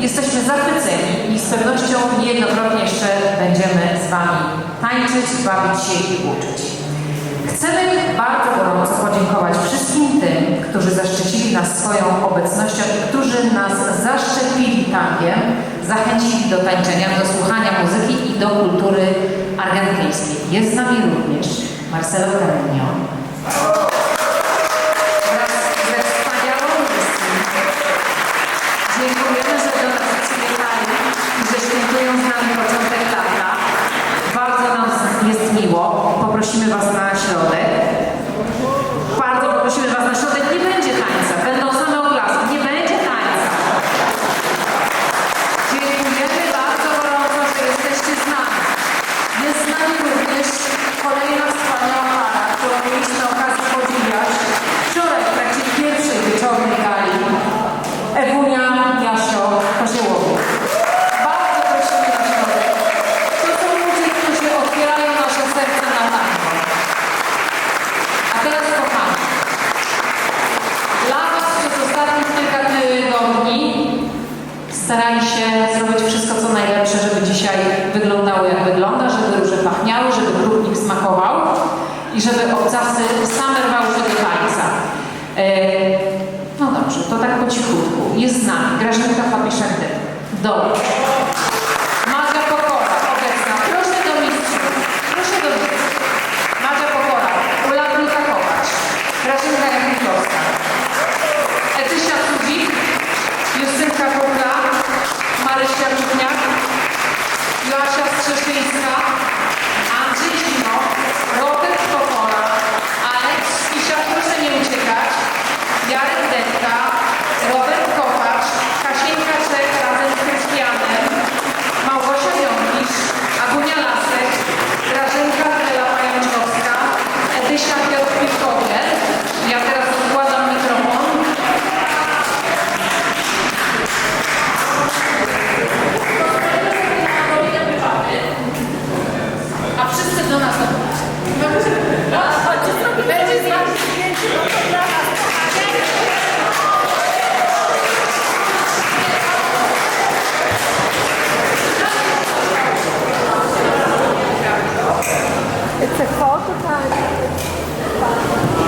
Jesteśmy zachwyceni i z pewnością niejednokrotnie jeszcze będziemy z Wami tańczyć, bawić się i uczyć. Chcemy bardzo gorąco podziękować wszystkim tym, którzy zaszczycili nas swoją obecnością i którzy nas zaszczepili tangiem, zachęcili do tańczenia, do słuchania muzyki i do kultury argentyńskiej. Jest z nami również Marcelo Carreño. Dziękujemy, że do nas przyjechali i że świętują z nami początek lata. Bardzo nam jest miło. Poprosimy Was na środek. Starali się zrobić wszystko, co najlepsze, żeby dzisiaj wyglądało jak wygląda, żeby róże pachniały, żeby krupnik smakował i żeby obcasy same rwały się do tańca. E, no dobrze, to tak po cichutku. Jest z nami Grażynka Fabiszek. Dobra. It's a photo time.